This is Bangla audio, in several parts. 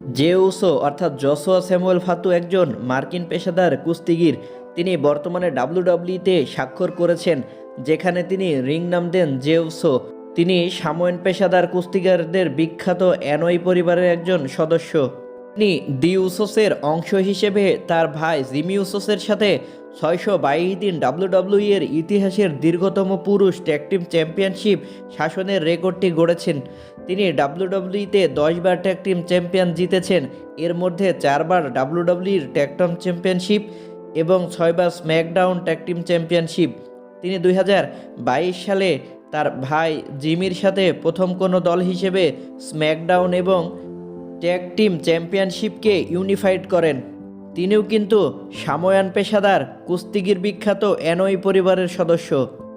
জেউসো অর্থাৎ জসোয়া স্যামুয়েল ফাতু একজন মার্কিন পেশাদার কুস্তিগির, তিনি বর্তমানে ডাব্লিউডাব্লিউতে স্বাক্ষর করেছেন, যেখানে তিনি রিং নাম দেন জেউসো তিনি সাময়ন পেশাদার কুস্তিগারদের বিখ্যাত অ্যানয় পরিবারের একজন সদস্য। তিনি দিউসোসের অংশ হিসেবে তার ভাই জিমিউসোসের সাথে ছয়শো বাইশ দিন ডাব্লিউডাব্লিউ এর ইতিহাসের দীর্ঘতম পুরুষ ট্যাগ টিম চ্যাম্পিয়নশিপ শাসনের রেকর্ডটি গড়েছেন। তিনি ডাব্লিউডাব্লিউতে দশবার ট্যাগ টিম চ্যাম্পিয়ন জিতেছেন। এর মধ্যে চারবার ডাব্লিউডাব্লিউর ট্যাগ টিম চ্যাম্পিয়নশিপ এবং ছয়বার স্ম্যাকডাউন ট্যাগ টিম চ্যাম্পিয়নশিপ তিনি দুই হাজার বাইশ সালে তার ভাই জিমির সাথে প্রথম কোনো দল হিসেবে স্ম্যাকডাউন এবং ট্যাগ টিম চ্যাম্পিয়নশিপকে ইউনিফাইড করেন। তিনিও কিন্তু সাময়ান পেশাদার, কুস্তিগির বিখ্যাত অ্যানয় পরিবারের সদস্য।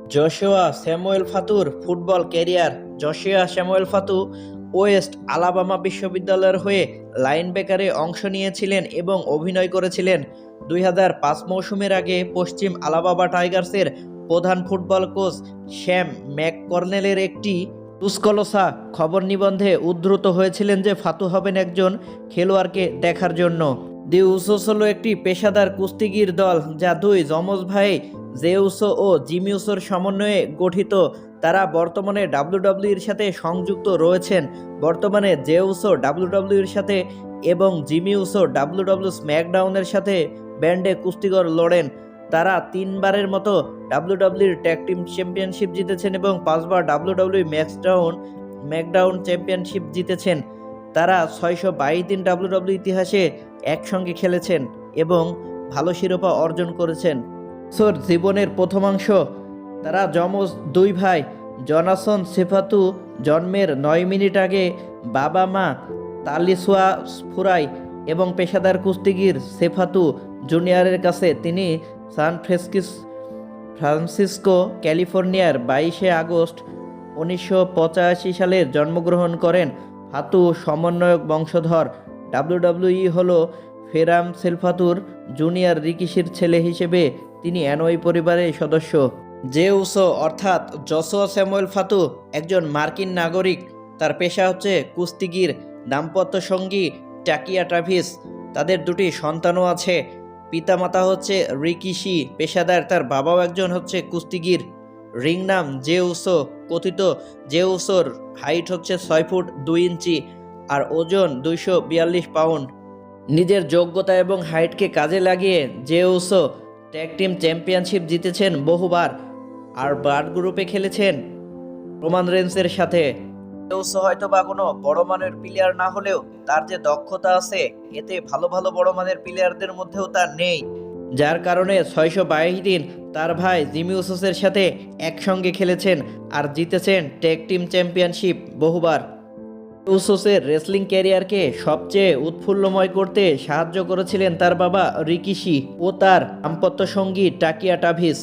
Joshua Samuel ফাতুর football career. Joshua Samuel Fatu West Alabama বিশ্ববিদ্যালয়ের হয়ে লাইনবেকারে অংশ নিয়েছিলেন এবং অভিনয় করেছিলেন। দুই হাজার পাঁচ মৌসুমের আগে পশ্চিম আলাবামা টাইগার্সের প্রধান ফুটবল কোচ শ্যাম ম্যাককর্নেলের একটি তুস্কলসা খবর নিবন্ধে উদ্ধৃত হয়েছিলেন যে ফাতু হবেন একজন খেলোয়াড়কে দেখার জন্য। দি উসোস হলো একটি পেশাদার কুস্তিগির দল, যা দুই যমজ ভাই জেউসো ও জিমিউসোর সমন্বয়ে গঠিত। তারা বর্তমানে ডাব্লিউডাব্লিউর সাথে সংযুক্ত রয়েছেন। বর্তমানে জেউসো ডাব্লিউডাব্লিউর সাথে এবং জিমিউসো ডাব্লিউডাব্লিউ স্ম্যাকডাউনের সাথে ব্যান্ডে কুস্তিগর লড়েন। তারা তিনবারের মতো ডাব্লিউডাব্লিউর ট্যাগ টিম চ্যাম্পিয়নশিপ জিতেছেন এবং পাঁচবার ডাব্লিউডাব্লিউ ম্যাক্সডাউন ম্যাকডাউন চ্যাম্পিয়নশিপ জিতেছেন। তারা ছয়শো বাইশ দিন ডাব্লিউডাব্লিউ ইতিহাসে একসঙ্গে খেলেছেন এবং ভালো শিরোপা অর্জন করেছেন। সোর জীবনের প্রথমাংশ তারা যমজ দুই ভাই, জনাসন সেফাতু জন্মের নয় মিনিট আগে বাবা মা তালিসোয়া ফুরাই এবং পেশাদার কুস্তিগির সেফাতু জুনিয়রের কাছে তিনি সান ফ্রেসকিস, ফ্রান্সিসকো, ক্যালিফোর্নিয়ার বাইশে আগস্ট উনিশশো পঁচাশি সালে জন্মগ্রহণ করেন। ফাতু সমন্বয়ক বংশধর। ডাব্লিউডাব্লিউই হল ফেরাম সেলফাতুর জুনিয়র রিকিশির ছেলে হিসেবে তিনি অ্যানওয়াই পরিবারের সদস্য। জেউসো অর্থাৎ জসোয়া স্যামুয়েল ফাতু একজন মার্কিন নাগরিক। তার পেশা হচ্ছে কুস্তিগির, দাম্পত্য সঙ্গী টাকিয়া ট্রাভিস। তাদের দুটি সন্তানও আছে। পিতামাতা হচ্ছে রিকিশি পেশাদার, তার বাবাও একজন হচ্ছে কুস্তিগির। রিং নাম জেউসো, কথিত জেউসোর হাইট হচ্ছে ছয় ফুট দুই ইঞ্চি আর ওজন দুইশো বিয়াল্লিশ পাউন্ড নিজের যোগ্যতা এবং হাইটকে কাজে লাগিয়ে জেউসো ট্যাগ টিম চ্যাম্পিয়নশিপ জিতেছেন বহুবার আর ব্লাড গ্রুপে খেলেছেন। রোমান রেন্সের সাথে। জেউসো হয়তো বা কোনো বড় মানের প্লেয়ার না হলেও তার যে দক্ষতা আছে, এতে ভালো ভালো বড় মানের প্লেয়ারদের মধ্যেও তার নেই। যার কারণে ছয়শো বাইশ দিন তার ভাই জিমিউসোসের সাথে একসঙ্গে খেলেছেন আর জিতেছেন ট্যাগ টিম চ্যাম্পিয়নশিপ বহুবার। উসোসের রেসলিং ক্যারিয়ারকে সবচেয়ে উৎফুল্লময় করতে সাহায্য করেছিলেন তার বাবা রিকিশি ও তার দাম্পত্য সঙ্গী টাকিয়া টাভিস।